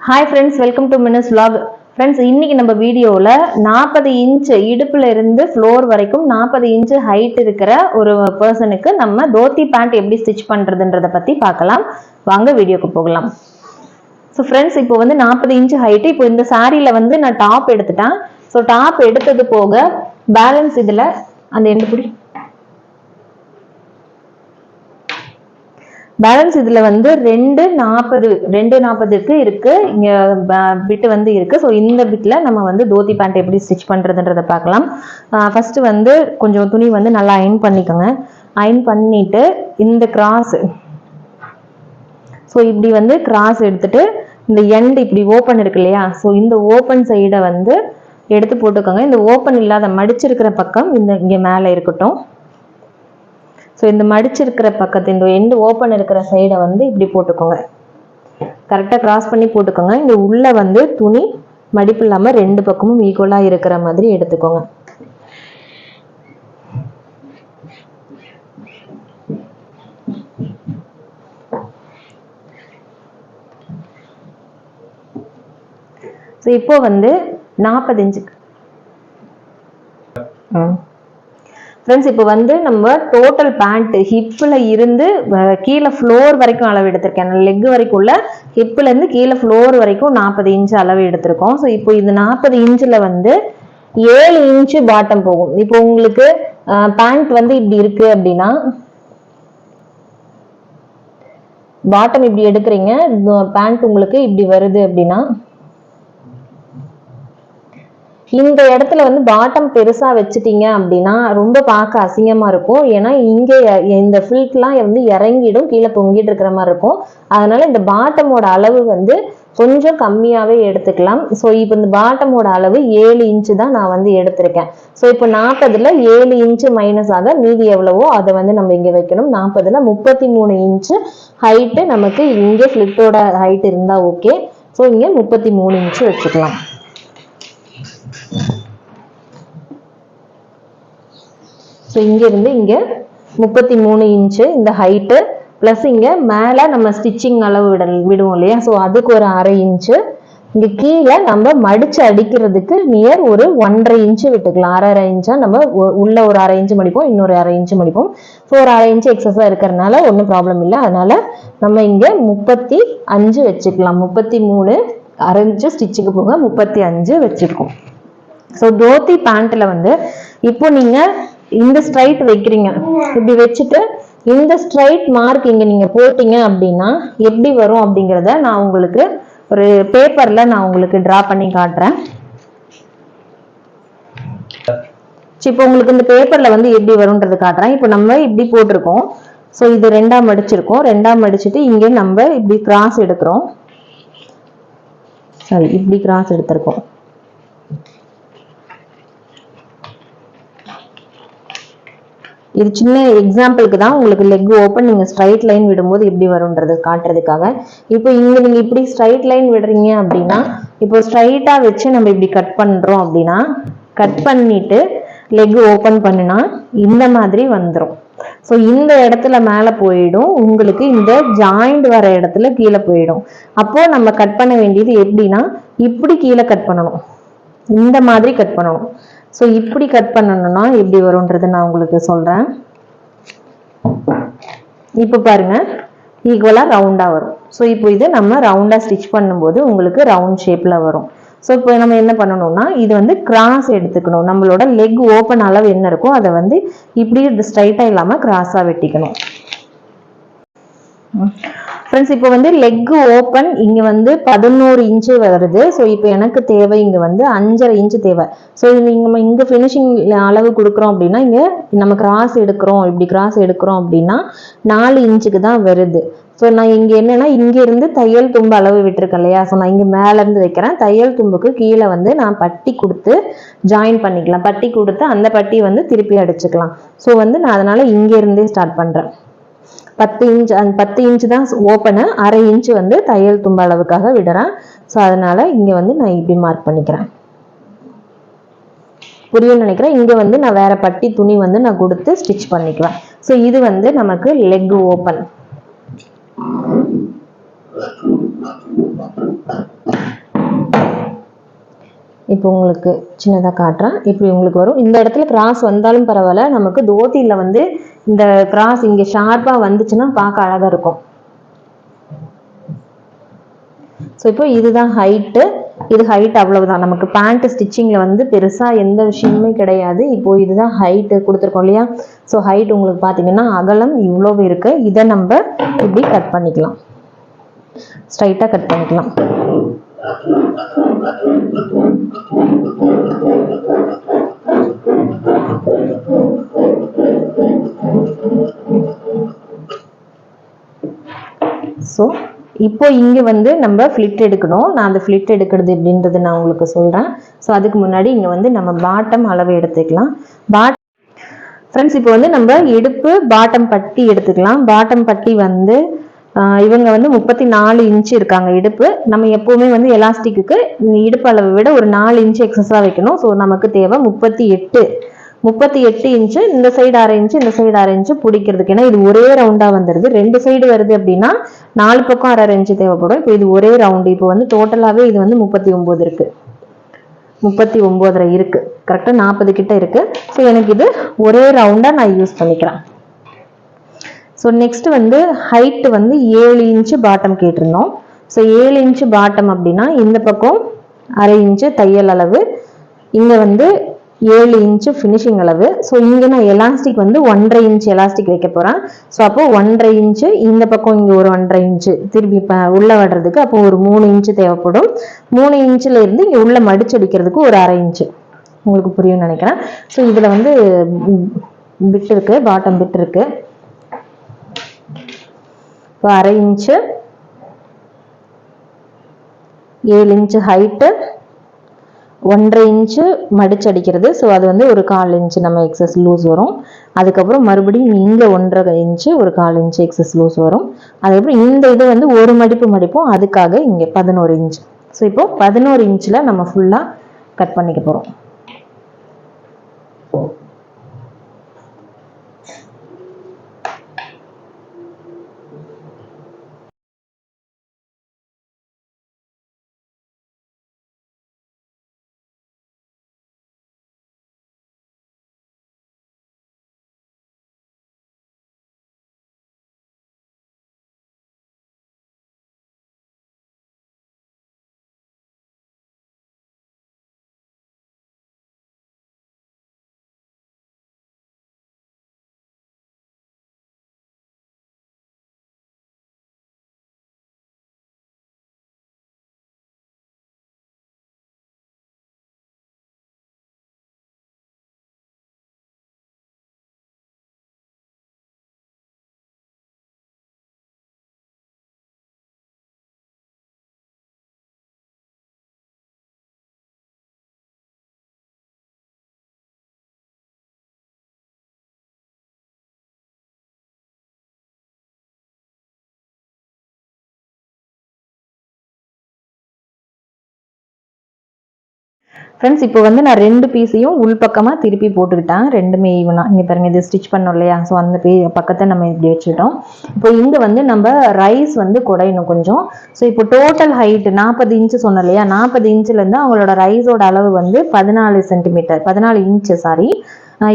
Hi friends welcome to Mina's vlog friends இன்னைக்கு நம்ம வீடியோவில் நாற்பது இன்ச்சு இடுப்பில் இருந்து ஃப்ளோர் வரைக்கும் நாற்பது இன்ச்சு ஹைட் இருக்கிற ஒரு பர்சனுக்கு நம்ம தோத்தி பேண்ட் எப்படி ஸ்டிச் பண்ணுறதுன்றதை பற்றி பார்க்கலாம். வாங்க வீடியோக்கு போகலாம். ஸோ ஃப்ரெண்ட்ஸ் இப்போ வந்து நாற்பது இன்ச்சு ஹைட்டு இப்போ இந்த சாரியில் வந்து நான் டாப் எடுத்துட்டேன். ஸோ டாப் எடுத்தது போக பேலன்ஸ் இதில் அந்த எண்டு பிடி பேலன்ஸ் இதுல வந்து ரெண்டு நாற்பது ரெண்டு நாற்பதுக்கு இருக்கு. இங்க பிட்டு வந்து இருக்கு. ஸோ இந்த பிட்ல நம்ம வந்து தோதி பேண்ட் எப்படி ஸ்டிச் பண்றதுன்றத பார்க்கலாம். ஃபர்ஸ்ட் வந்து கொஞ்சம் துணி வந்து நல்லா அயன் பண்ணிக்கோங்க. அயன் பண்ணிட்டு இந்த கிராஸ் ஸோ இப்படி வந்து கிராஸ் எடுத்துட்டு இந்த எண்ட் இப்படி ஓப்பன் இருக்கு இல்லையா? ஸோ இந்த ஓப்பன் சைடை வந்து எடுத்து போட்டுக்கோங்க. இந்த ஓப்பன் இல்லாத மடிச்சிருக்கிற பக்கம் இந்த இங்கே மேலே இருக்கட்டும். ஸோ இந்த மடிச்சிருக்கிற பக்கத்து இந்த எண்டு ஓப்பன் இருக்கிற சைடை வந்து இப்படி போட்டுக்கோங்க. கரெக்டாக கிராஸ் பண்ணி போட்டுக்கோங்க. இங்கே உள்ளே வந்து துணி மடிப்பு இல்லாமல் ரெண்டு பக்கமும் ஈக்குவலாக இருக்கிற மாதிரி எடுத்துக்கோங்க. ஸோ இப்போ வந்து நாற்பது ம் ஃப்ரெண்ட்ஸ் இப்போ வந்து நம்ம டோட்டல் பேண்ட் ஹிப்பில் இருந்து கீழே ஃப்ளோர் வரைக்கும் அளவு எடுத்திருக்கேன். லெக் வரைக்கும் உள்ள ஹிப்பிலேருந்து கீழே ஃப்ளோர் வரைக்கும் நாற்பது இன்ச்சு அளவு எடுத்திருக்கோம். ஸோ இப்போ இது நாற்பது இன்ச்சில் வந்து ஏழு இன்ச்சு பாட்டம் போகும். இப்போ உங்களுக்கு பேண்ட் வந்து இப்படி இருக்கு அப்படின்னா பாட்டம் இப்படி எடுக்கிறீங்க. பேண்ட் உங்களுக்கு இப்படி வருது அப்படின்னா இந்த இடத்துல வந்து பாட்டம் பெருசா வச்சுட்டீங்க அப்படின்னா ரொம்ப பார்க்க அசிங்கமா இருக்கும். ஏன்னா இங்கே இந்த ஃபில்ட்லாம் வந்து இறங்கிடும் கீழே தொங்கிட்டு இருக்கிற மாதிரி இருக்கும். அதனால இந்த பாட்டமோட அளவு வந்து கொஞ்சம் கம்மியாவே எடுத்துக்கலாம். ஸோ இப்போ இந்த பாட்டமோட அளவு ஏழு இன்ச்சு தான் நான் வந்து எடுத்திருக்கேன். ஸோ இப்போ நாற்பதுல ஏழு இன்ச்சு மைனஸ் ஆக மீதி எவ்வளவோ அதை வந்து நம்ம இங்கே வைக்கணும். நாற்பதுல முப்பத்தி மூணு இன்ச்சு ஹைட்டு நமக்கு இங்கே ஃபிளிட்டோட ஹைட் இருந்தால் ஓகே ஸோ இங்கே முப்பத்தி மூணு இன்ச்சு வச்சுக்கலாம். ஸோ இங்கேருந்து இங்கே முப்பத்தி மூணு இன்ச்சு இந்த ஹைட்டு ப்ளஸ் இங்கே மேலே நம்ம ஸ்டிச்சிங் அளவு விட விடுவோம் இல்லையா? ஸோ அதுக்கு ஒரு அரை இன்ச்சு இங்கே கீழே நம்ம மடித்து அடிக்கிறதுக்கு நியர் ஒரு ஒன்றரை இன்ச்சு விட்டுக்கலாம். அரை அரை இன்ச்சாக நம்ம ஒ- உள்ள ஒரு அரை இன்ச்சு மடிப்போம் இன்னொரு அரை இன்ச்சு மடிப்போம். ஸோ ஒரு அரை இன்ச்சு எக்ஸஸாக இருக்கிறதுனால ஒன்றும் ப்ராப்ளம் இல்லை. அதனால் நம்ம இங்கே முப்பத்தி அஞ்சு வச்சுக்கலாம். முப்பத்தி மூணு அரை இன்ச்சு ஸ்டிச்சுக்கு போக முப்பத்தி அஞ்சு வச்சுருக்கோம் ஸோ தோத்தி பேண்ட்டில் வந்து இப்போ நீங்கள் இந்த ஸ்ட்ரைட் வைக்கிறீங்க. இப்படி வச்சுட்டு இந்த ஸ்ட்ரைட் மார்க் இங்க நீங்க போட்டீங்க அப்படின்னா எப்படி வரும் அப்படிங்கிறத நான் உங்களுக்கு ஒரு பேப்பர்ல நான் உங்களுக்கு டிரா பண்ணி காட்டுறேன். இப்போ உங்களுக்கு இந்த பேப்பர்ல வந்து எப்படி வரும்ன்றது காட்டுறேன். இப்போ நம்ம இப்படி போட்டிருக்கோம். ஸோ இது ரெண்டாம் மடிச்சிருக்கோம். ரெண்டாம் அடிச்சுட்டு இங்கே நம்ம இப்படி கிராஸ் எடுக்கிறோம். சாரி இப்படி கிராஸ் எடுத்திருக்கோம். இது சின்ன எக்ஸாம்பிளுக்கு தான் உங்களுக்கு லெக் ஓப்பன் நீங்க ஸ்ட்ரைட் லைன் விடும்போது எப்படி வரும்ன்றது காட்டுறதுக்காக. இப்போ இங்கே நீங்கள் இப்படி ஸ்ட்ரைட் லைன் விடுறீங்க அப்படின்னா இப்போ ஸ்ட்ரைட்டாக வச்சு நம்ம இப்படி கட் பண்றோம் அப்படின்னா கட் பண்ணிட்டு லெக் ஓப்பன் பண்ணுனா இந்த மாதிரி வந்துடும் ஸோ இந்த இடத்துல மேலே போயிடும். உங்களுக்கு இந்த ஜாயிண்ட் வர இடத்துல கீழே போயிடும். அப்போ நம்ம கட் பண்ண வேண்டியது எப்படின்னா இப்படி கீழே கட் பண்ணணும். இந்த மாதிரி கட் பண்ணணும். ஸோ இப்படி கட் பண்ணணும்னா எப்படி வரும்ன்றது நான் உங்களுக்கு சொல்றேன். இப்போ பாருங்க ஈக்குவலாக ரவுண்டாக வரும். ஸோ இப்போ இது நம்ம ரவுண்டாக ஸ்டிச் பண்ணும்போது உங்களுக்கு ரவுண்ட் ஷேப்பில் வரும். ஸோ இப்போ நம்ம என்ன பண்ணணும்னா இது வந்து கிராஸ் எடுத்துக்கணும். நம்மளோட லெக் ஓப்பன் அளவு என்ன இருக்கோ அதை வந்து இப்படி ஸ்ட்ரைட்டாக இல்லாமல் கிராஸாக வெட்டிக்கணும். ஃப்ரெண்ட்ஸ் இப்போ வந்து லெக் ஓப்பன் இங்கே வந்து பதினோரு இன்ச்சு வருது. ஸோ இப்போ எனக்கு தேவை இங்கே வந்து அஞ்சரை இன்ச்சு தேவை. ஸோ நம்ம இங்கே ஃபினிஷிங் அளவு கொடுக்குறோம் அப்படின்னா இங்கே நம்ம கிராஸ் எடுக்கிறோம் இப்படி கிராஸ் எடுக்கிறோம் அப்படின்னா நாலு இன்ச்சுக்கு தான் வருது. ஸோ நான் இங்கே என்னென்னா இங்கேருந்து தையல் தும்பு அளவு விட்டுருக்கேன் இல்லையா? ஸோ நான் இங்கே மேலேருந்து வைக்கிறேன். தையல் தும்புக்கு கீழே வந்து நான் பட்டி கொடுத்து ஜாயின் பண்ணிக்கலாம். பட்டி கொடுத்து அந்த பட்டி வந்து திருப்பி அடிச்சுக்கலாம். ஸோ வந்து நான் அதனால் இங்கேருந்தே ஸ்டார்ட் பண்ணுறேன் பத்து இன்ச் அந்த பத்து இன்ச் தான் ஓப்பனு அரை இன்ச் வந்து தையல் தும்ப அளவுக்காக விடுறேன். ஸோ அதனால இங்கே வந்து நான் இப்படி மார்க் பண்ணிக்கிறேன். புரியும் நினைக்கிறேன். இங்கே வந்து நான் வேற பட்டி துணி வந்து நான் கொடுத்து ஸ்டிச் பண்ணிக்குவேன். ஸோ இது வந்து நமக்கு லெக் ஓப்பன் இப்போ உங்களுக்கு சின்னதாக காட்டுறேன். இப்படி உங்களுக்கு வரும். இந்த இடத்துல கிராஸ் வந்தாலும் பரவாயில்ல. நமக்கு தோத்தியில் வந்து இந்த கிராஸ் இங்கே ஷார்ப்பாக வந்துச்சுன்னா பார்க்க அழகாக இருக்கும். ஸோ இப்போ இதுதான் ஹைட்டு இது ஹைட் அவ்வளவுதான். நமக்கு பேண்ட் ஸ்டிச்சிங்கில் வந்து பெருசாக எந்த விஷயமுமே கிடையாது. இப்போ இதுதான் ஹைட்டு கொடுத்துருக்கோம் இல்லையா? ஸோ ஹைட் உங்களுக்கு பார்த்தீங்கன்னா அகலம் இவ்வளோ இருக்குது இதை நம்ம இப்படி கட் பண்ணிக்கலாம். ஸ்ட்ரைட்டாக கட் பண்ணிக்கலாம். ஸோ இப்போ இங்கே வந்து நம்ம ஃப்ளிட் எடுக்கணும். நான் அந்த ஃப்ளிட் எடுக்கிறது எப்படின்றது நான் உங்களுக்கு சொல்கிறேன் ஸோ அதுக்கு முன்னாடி இங்கே வந்து நம்ம பாட்டம் அளவு எடுத்துக்கலாம். பாட் ஃப்ரெண்ட்ஸ் இப்போ வந்து நம்ம இடுப்பு பாட்டம் பட்டி எடுத்துக்கலாம். பாட்டம் பட்டி வந்து இவங்க வந்து முப்பத்தி நாலு இன்ச்சு இருக்காங்க இடுப்பு. நம்ம எப்போவுமே வந்து எலாஸ்டிக்கு இடுப்பு அளவை விட ஒரு நாலு இன்ச்சு எக்ஸஸாக வைக்கணும். ஸோ நமக்கு தேவை முப்பத்தி எட்டு. முப்பத்தி எட்டு இன்ச்சு இந்த சைடு அரை இன்ச்சு இந்த சைடு அரை இன்ச்சு பிடிக்கிறதுக்கு. ஏன்னா இது ஒரே ரவுண்டாக வந்துடுது ரெண்டு சைடு வருது அப்படின்னா நாலு பக்கம் அரை அரை இன்ச்சு தேவைப்படும். இப்போ இது ஒரே ரவுண்டு இப்போ வந்து டோட்டலாகவே இது வந்து முப்பத்தி ஒம்பது இருக்கு. முப்பத்தி ஒம்போதரை இருக்கு. கரெக்டாக நாற்பது கிட்ட இருக்கு. ஸோ எனக்கு இது ஒரே ரவுண்டாக நான் யூஸ் பண்ணிக்கிறேன். ஸோ நெக்ஸ்ட் வந்து ஹைட் வந்து ஏழு இன்ச்சு பாட்டம் கேட்டிருந்தோம். ஸோ ஏழு இன்ச்சு பாட்டம் அப்படின்னா இந்த பக்கம் அரை இன்ச்சு தையல் அளவு இங்கே வந்து ஏழு இன்ச்சு ஃபினிஷிங் அளவு. ஸோ இங்கே நான் எலாஸ்டிக் வந்து ஒன்றரை இன்ச் எலாஸ்டிக் வைக்க போகிறேன் ஸோ அப்போ ஒன்றரை இன்ச்சு இந்த பக்கம் இங்கே ஒரு ஒன்றரை இன்ச்சு திரும்பி இப்போ உள்ளே வர்றதுக்கு அப்போ ஒரு மூணு இன்ச்சு தேவைப்படும். மூணு இன்ச்சில் இருந்து இங்கே உள்ள மடிச்சடிக்கிறதுக்கு ஒரு அரை இன்ச்சு உங்களுக்கு புரியும்னு நினைக்கிறேன். ஸோ இதில் வந்து பிட் இருக்குது பாட்டம் பிட் இருக்குது இப்போ அரை இன்ச்சு ஏழு இன்ச்சு ஹைட்டு ஒன்றரை இன்ச்சு மடிச்சு அடிக்கிறது. ஸோ அது வந்து ஒரு கால் இன்ச்சு நம்ம எக்ஸஸ் லூஸ் வரும். அதுக்கப்புறம் மறுபடியும் இங்கே ஒன்றரை இன்ச்சு ஒரு கால் இன்ச்சு எக்ஸஸ் லூஸ் வரும். அதுக்கப்புறம் இந்த இது வந்து ஒரு மடிப்பு மடிப்போம். அதுக்காக இங்கே பதினோரு இன்ச் ஸோ இப்போ பதினோரு இன்ச்சில் நம்ம ஃபுல்லாக கட் பண்ணிக்க போகிறோம் ஃப்ரெண்ட்ஸ் இப்போ வந்து நான் ரெண்டு பீஸையும் உள்பக்கமாக திருப்பி போட்டுக்கிட்டேன். ரெண்டுமே ஈவனாக இங்கே பாருங்கள் இது ஸ்டிச் பண்ணோம் இல்லையா? ஸோ அந்த பீ பக்கத்தை நம்ம இப்படி வச்சுக்கிட்டோம். இப்போ இங்கே வந்து நம்ம ரைஸ் வந்து குடையணும் கொஞ்சம். ஸோ இப்போ டோட்டல் ஹைட்டு நாற்பது இன்ச்சு சொன்னோம் இல்லையா? நாற்பது இன்ச்சுலேருந்து அவங்களோட ரைஸோட அளவு வந்து பதினாலு சென்டிமீட்டர் பதினாலு இன்ச்சு சாரி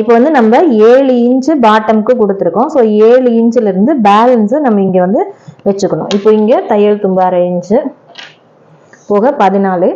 இப்போ வந்து நம்ம ஏழு இன்ச்சு பாட்டம்க்கு கொடுத்துருக்கோம். ஸோ ஏழு இன்ச்சிலேருந்து பேலன்ஸை பேலன்ஸு நம்ம இங்கே வந்து வச்சுக்கணும். இப்போ இங்கே தையல் தும்பு அரை இன்ச்சு போக பதினாலு.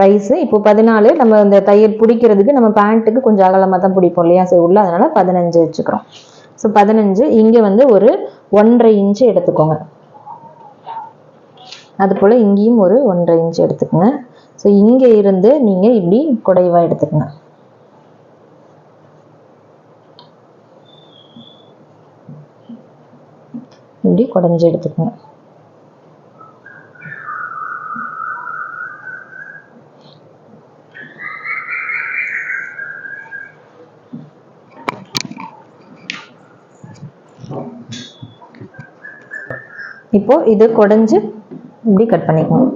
ரைஸு இப்போ பதினாலு நம்ம இந்த தையல் பிடிக்கிறதுக்கு நம்ம பேண்ட்டுக்கு கொஞ்சம் அகலமாக தான் பிடிப்போம் இல்லையா? சரி உள்ள அதனால பதினஞ்சு வச்சுக்கிறோம். ஸோ பதினஞ்சு இங்கே வந்து ஒரு ஒன்றரை இன்ச்சு எடுத்துக்கோங்க. அது போல் இங்கேயும் ஒரு ஒன்றரை இன்ச்சு எடுத்துக்கோங்க. ஸோ இங்கே இருந்து நீங்கள் இப்படி குடைவா எடுத்துக்கங்க. இப்படி குடஞ்சி எடுத்துக்கோங்க. இப்போ இது குடஞ்சி இப்படி கட் பண்ணிக்கணும்